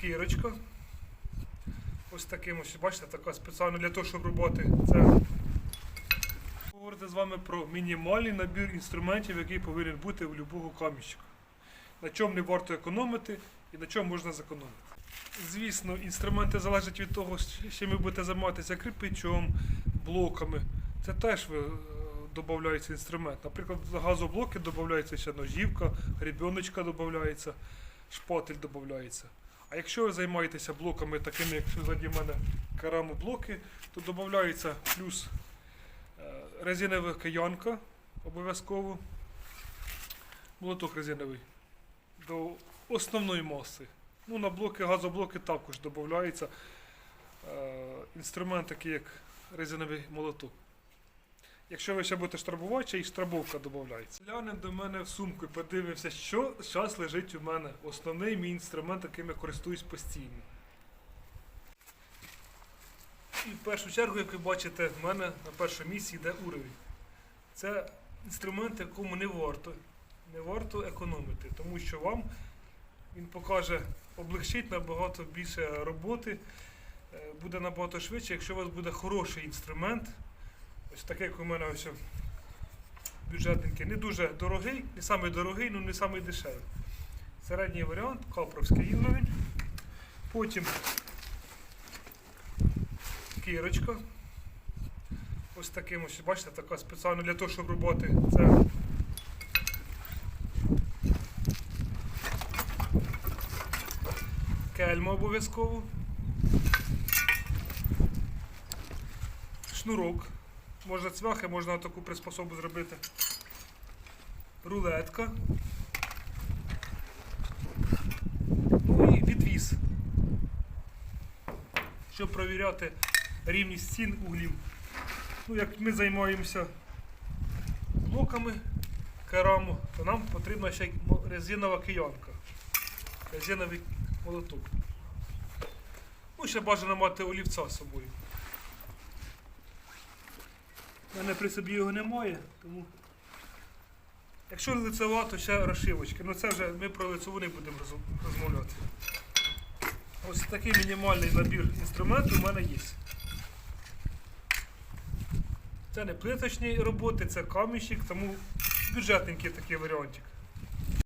кірочка. Ось таким ось, бачите, така спеціально для того, щоб роботи. Це говорити з вами про мінімальний набір інструментів, який повинен бути у будь-якого камінщика. На чому не варто економити і на чому можна зекономити. Звісно, інструменти залежать від того, чим ви будете займатися кирпичом, блоками. Це теж ви, е, додається інструмент. Наприклад, газоблоки додається ще ножівка, гребіночка додається, шпатель додається. А якщо ви займаєтеся блоками, такими, як ззаді мене керамоблоки, то додається плюс е, резинова киянка обов'язково, молоток резиновий до основної маси. Ну, на блоки, газоблоки також додається е, інструмент, такий як резиновий молоток. Якщо ви ще будете штрафувати, і штрафовка додається. Глянемо до мене в сумку і подивимося, що зараз лежить у мене. Основний мій інструмент, яким я користуюсь постійно. І в першу чергу, як ви бачите, в мене на першому місці йде уровень. Це інструмент, якому не варто, не варто економити, тому що вам він покаже, облегчить набагато більше роботи, е, буде набагато швидше, якщо у вас буде хороший інструмент. Ось такий, як у мене ось бюджетненький, не дуже дорогий, не самий дорогий, але не самий дешевий. Середній варіант, капровський рівень. Потім кірочка. Ось таким ось, бачите, така спеціально для того, щоб роботи. Це кельма обов'язково. Шнурок. Можна цвяхи, можна таку приспособу зробити. Рулетка. Ну і відвіз. Щоб провіряти рівність стін углів. Ну, як ми займаємося блоками кераму, то нам потрібна ще резинова киянка. Резиновий молоток. Ну, ще бажано мати олівця з собою. У мене при собі його немає, тому. Якщо лицева, то ще розшивочки. Ну це вже ми про лицеву не будемо розмовляти. Ось такий мінімальний набір інструментів у мене є. Це не плиточні роботи, це камінщик, тому бюджетненький такий варіантик.